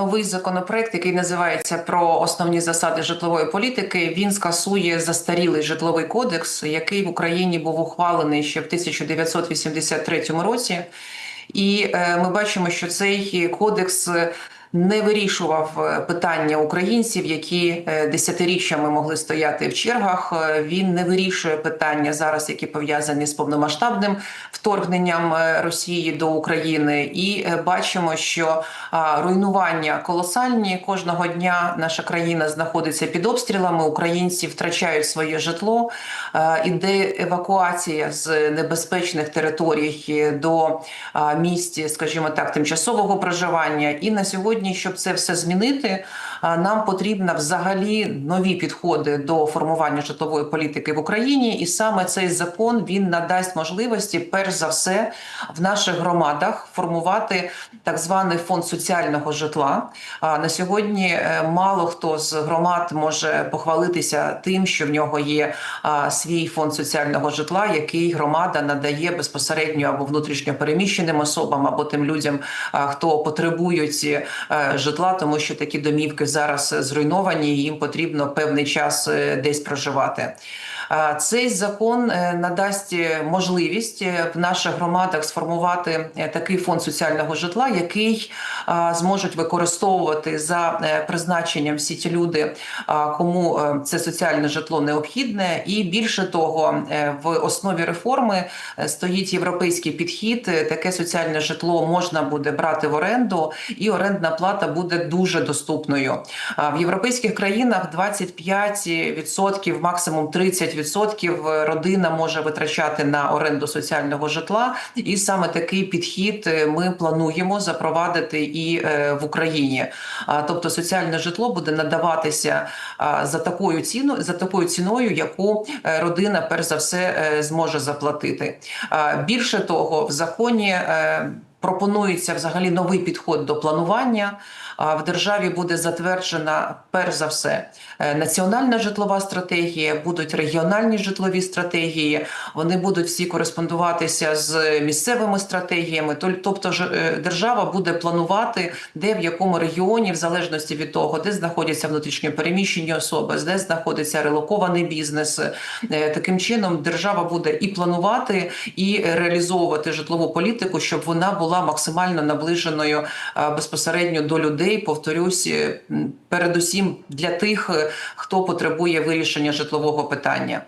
новий законопроект, який називається про основні засади житлової політики. Він скасує застарілий житловий кодекс, який в Україні був ухвалений ще в 1983 році. І е, ми бачимо, що цей кодекс не вирішував е, питання українців, які е, десятиріччями могли стояти в чергах. Е, Він не вирішує питання зараз, які пов'язані з повномасштабним вторгненням Росії до України. І бачимо, що руйнування колосальні кожного дня. Наша країна знаходиться під обстрілами. Українці втрачають своє житло. Іде евакуація з небезпечних територій до місць, скажімо так, тимчасового проживання. І на сьогодні, щоб це все змінити, нам потрібно взагалі нові підходи до формування житлової політики в Україні. І саме цей закон він надасть можливості, перш за все, в наших громадах формувати так званий фонд соціального житла. На сьогодні е, мало хто з громад може похвалитися тим, що в нього є свій фонд соціального житла, який громада надає безпосередньо або внутрішньо переміщеним особам, або тим людям, хто потребують е, житла, тому що такі домівки зараз зруйновані, і їм потрібно певний час е, десь проживати. Цей закон е, надасть е, можливість е, в наших громадах сформувати такий фонд соціального житла, який зможуть використовувати за призначенням всі ті люди, кому це соціальне житло необхідне. І більше того, в основі реформи стоїть європейський підхід. Таке соціальне житло можна буде брати в оренду, і орендна плата буде дуже доступною. В європейських країнах 25%, максимум 30% родина може витрачати на оренду соціального житла, і саме такий підхід е, ми плануємо запровадити і е, в Україні. Тобто соціальне житло буде надаватися за такою ціною, за такою ціною, яку е, родина перш за все е, зможе заплатити. Більше того, в законі. е, Пропонується взагалі новий підход до планування. В державі буде затверджена перш за все е, національна житлова стратегія, будуть регіональні житлові стратегії. Вони будуть всі кореспондуватися з місцевими стратегіями. Тобто, е, держава буде планувати, де в якому регіоні, в залежності від того, де знаходяться внутрішньо переміщені особи, де знаходиться релокований бізнес. Е, Таким чином, держава буде і планувати, і реалізовувати житлову політику, щоб вона була максимально наближеною безпосередньо до людей. Повторюсь, е, передусім для тих, е, хто потребує вирішення житлового питання.